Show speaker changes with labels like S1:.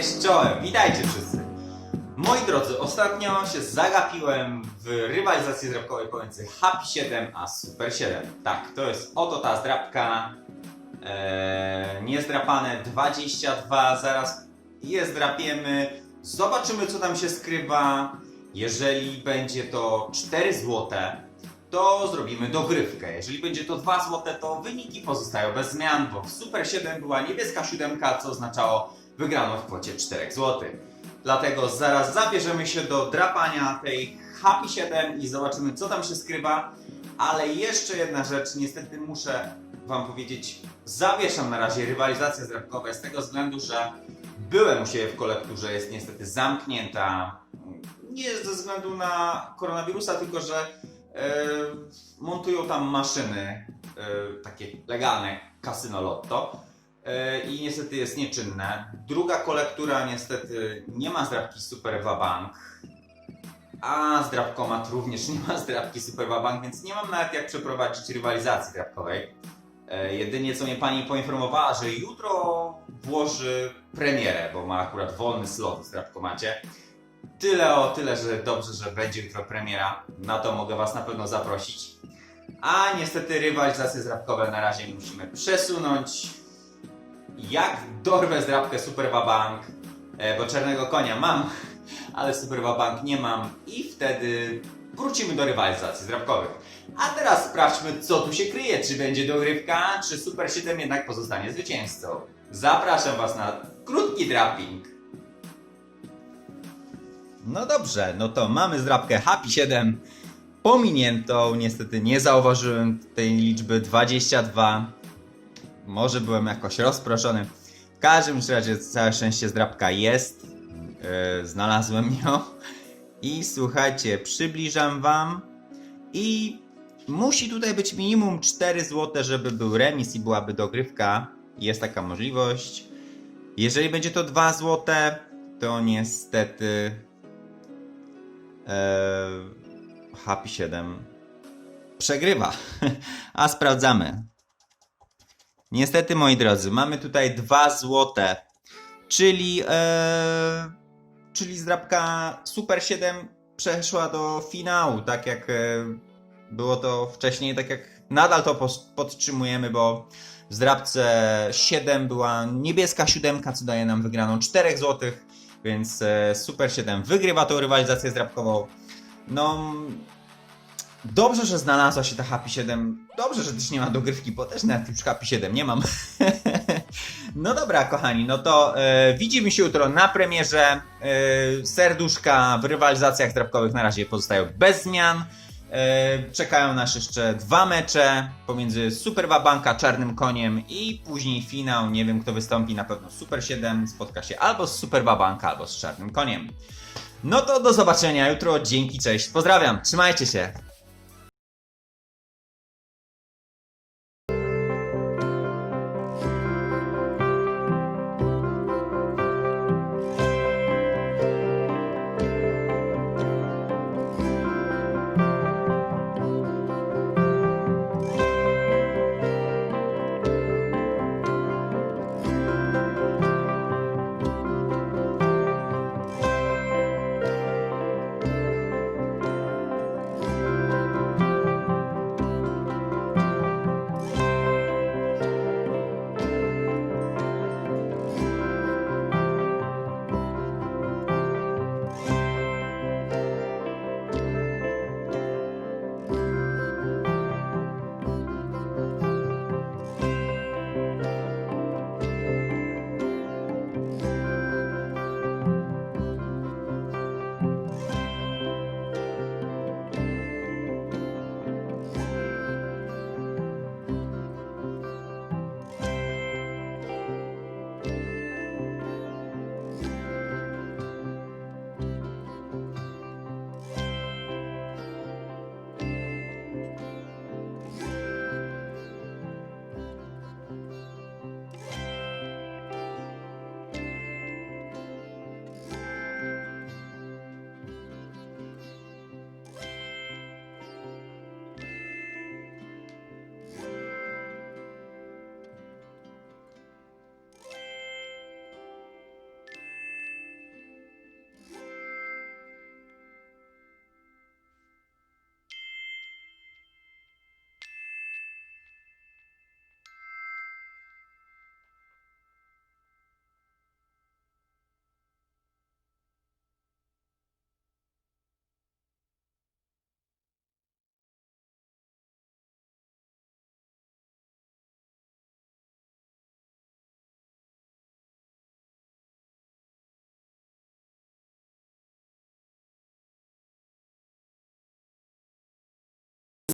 S1: Cześć, czołem, witajcie wszyscy. Moi drodzy, ostatnio się zagapiłem w rywalizacji zdrabkowej pomiędzy Happy 7 a Super 7. Tak, to jest oto ta zdrabka. Eee, niezdrapane 22, zaraz je zdrapiemy. Zobaczymy co tam się skrywa. Jeżeli będzie to 4 złote, to zrobimy dogrywkę. Jeżeli będzie to 2 złote, to wyniki pozostają bez zmian, bo w Super 7 była niebieska siódemka, co oznaczało wygraną w kwocie 4 zł. Dlatego zaraz zabierzemy się do drapania tej Happy 7 i zobaczymy co tam się skrywa. Ale jeszcze jedna rzecz, niestety muszę Wam powiedzieć, zawieszam na razie rywalizację zdrabkowe z tego względu, że byłem u siebie w kolekturze, jest niestety zamknięta. Nie ze względu na koronawirusa, tylko że e, montują tam maszyny, e, takie legalne kasyno lotto. E, I niestety jest nieczynne. Druga kolektura niestety nie ma zdrabki Super Wabank. A zdrabkomat również nie ma zdrabki Super Wabank, więc nie mam nawet jak przeprowadzić rywalizacji zdrabkowej. E, jedynie co mnie pani poinformowała, że jutro włoży premierę, bo ma akurat wolny slot w zdrabkomacie. Tyle o tyle, że dobrze, że będzie jutro premiera. Na to mogę was na pewno zaprosić. A niestety rywalizacje zdrabkowe na razie musimy przesunąć. Jak dorwę zdrabkę Super Wabank, e, bo czarnego konia mam, ale Super Wabank nie mam i wtedy wrócimy do rywalizacji zdrabkowych. A teraz sprawdźmy, co tu się kryje. Czy będzie dogrywka, czy Super 7 jednak pozostanie zwycięzcą. Zapraszam Was na krótki draping. No dobrze, no to mamy zdrabkę Happy 7 pominiętą. Niestety nie zauważyłem tej liczby 22. Może byłem jakoś rozproszony. W każdym razie całe szczęście zdrabka jest. Yy, znalazłem ją. I słuchajcie, przybliżam wam. I musi tutaj być minimum 4 zł, żeby był remis i byłaby dogrywka. Jest taka możliwość. Jeżeli będzie to 2 zł, to niestety Eee, Happy 7 przegrywa. A sprawdzamy. Niestety, moi drodzy, mamy tutaj 2 złote, czyli, e, czyli zdrabka Super 7 przeszła do finału, tak jak e, było to wcześniej, tak jak nadal to podtrzymujemy, bo w zdrabce 7 była niebieska siódemka, co daje nam wygraną 4 złotych, więc e, Super 7 wygrywa tą rywalizację zdrabkową. No, Dobrze, że znalazła się ta Happy 7. Dobrze, że też nie ma dogrywki, bo też nawet już Happy 7 nie mam. no dobra, kochani, no to e, widzimy się jutro na premierze. E, serduszka w rywalizacjach drapkowych na razie pozostają bez zmian. E, czekają nas jeszcze dwa mecze pomiędzy Super Wabanka, Czarnym Koniem i później finał. Nie wiem kto wystąpi, na pewno Super 7 spotka się albo z Super Wabanka, albo z Czarnym Koniem. No to do zobaczenia jutro. Dzięki, cześć. Pozdrawiam. Trzymajcie się.